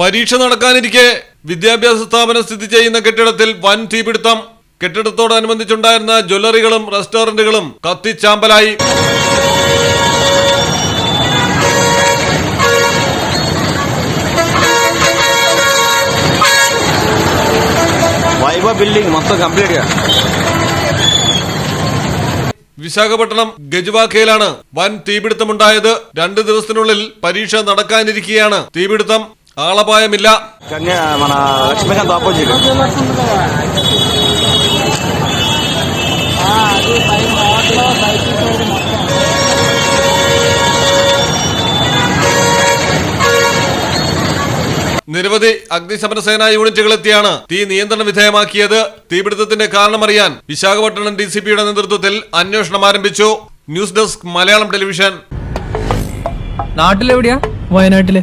പരീക്ഷ നടക്കാനിരിക്കെ വിദ്യാഭ്യാസ സ്ഥാപനം സ്ഥിതി ചെയ്യുന്ന കെട്ടിടത്തിൽ വൻ തീപിടുത്തം. കെട്ടിടത്തോടനുബന്ധിച്ചുണ്ടായിരുന്ന ജ്വല്ലറികളും റെസ്റ്റോറന്റുകളും കത്തിച്ചാമ്പലായി. വൈവ വിശാഖപട്ടണം ഗജുവാക്കയിലാണ് വൻ തീപിടുത്തമുണ്ടായത്. രണ്ട് ദിവസത്തിനുള്ളിൽ പരീക്ഷ നടക്കാനിരിക്കുകയാണ് തീപിടുത്തം. ആളപായമില്ല. നിരവധി അഗ്നിശമന സേനാ യൂണിറ്റുകൾ എത്തിയാണ് തീ നിയന്ത്രണ വിധേയമാക്കിയത്. തീപിടുത്തത്തിന്റെ കാരണമറിയാൻ വിശാഖപട്ടണം ഡി സി പിയുടെ നേതൃത്വത്തിൽ അന്വേഷണം ആരംഭിച്ചു. News desk Malayalam television. നാട്ടിലെവിടെയാ? വയനാട്ടിലെ.